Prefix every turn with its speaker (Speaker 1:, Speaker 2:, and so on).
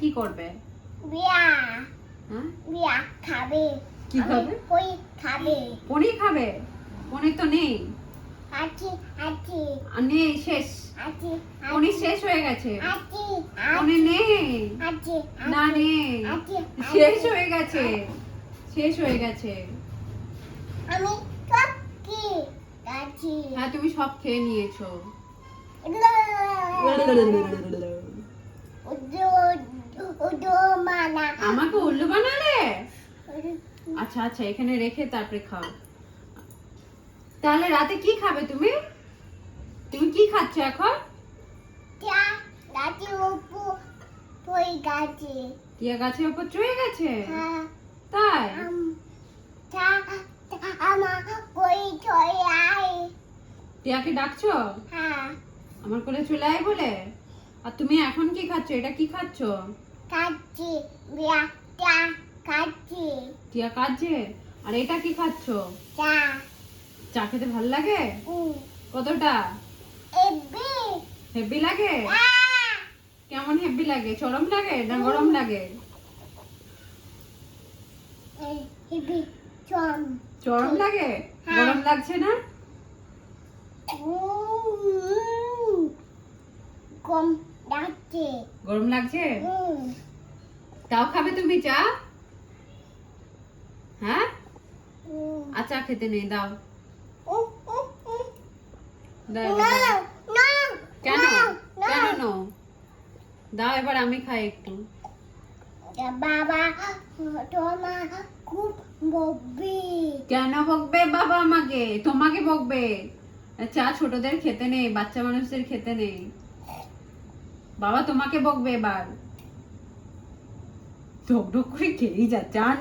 Speaker 1: কি করবে
Speaker 2: বিয়া
Speaker 1: হ্যাঁ
Speaker 2: বিয়া খাবে
Speaker 1: কি খাবে?
Speaker 2: কই খাবে
Speaker 1: পনির খাবে পনির তো নেই
Speaker 2: আছি আছি
Speaker 1: নেই শেষ
Speaker 2: আছি
Speaker 1: পনির শেষ হয়ে গেছে
Speaker 2: আছি
Speaker 1: পনির নেই
Speaker 2: আছি
Speaker 1: না নেই শেষ হয়ে গেছে শেষ হয়ে গেছে
Speaker 2: আমি সব কি
Speaker 1: হ্যাঁ তুমি সব খেয়ে নিয়েছো আমাকে উল্লু বানালে? আচ্ছা আচ্ছা এখানে রেখে তারপরে খাও। তাহলে রাতে কি খাবে তুমি? তুমি কি খাচ্ছ এখন?
Speaker 2: গাছে
Speaker 1: টিয়া গাছের উপর গেছে?
Speaker 2: হ্যাঁ।
Speaker 1: তাই?
Speaker 2: আমার কই আই
Speaker 1: টিয়াকে ডাকছো?
Speaker 2: হ্যাঁ।
Speaker 1: আমার কোলে চলে আয় বলে? আর তুমি এখন কি খাচ্ছ? এটা কি খাচ্ছ?
Speaker 2: খাচ্ছি খাচ্ছি
Speaker 1: টিয়া আর এটা কি খাচ্ছ?
Speaker 2: চা।
Speaker 1: চা খেতে ভালো লাগে? কতটা?
Speaker 2: এবি
Speaker 1: হেভি লাগে?
Speaker 2: আ।
Speaker 1: কেমন হেভি লাগে? চরম লাগে না গরম লাগে?
Speaker 2: এবি চম
Speaker 1: চরম। লাগে?
Speaker 2: হ্যাঁ।
Speaker 1: গরম লাগছে না?
Speaker 2: উম ডাকছে
Speaker 1: গরম লাগছে? তাও খাবে তুমি চা? হ্যাঁ? চা খেতে নেই দাও। কেন। কেন নো? দাও এবার আমি খাই একটু।
Speaker 2: বাবা তোমার খুব বকবি।
Speaker 1: কেন বকবে বাবা আমাকে? তোমাকে বকবে। চা ছোটদের খেতে নেই বাচ্চা মানুষদের খেতে নেই। বাবা তোমাকে বকবে এবার। ঢক ঢক করে খেয়েই যা চা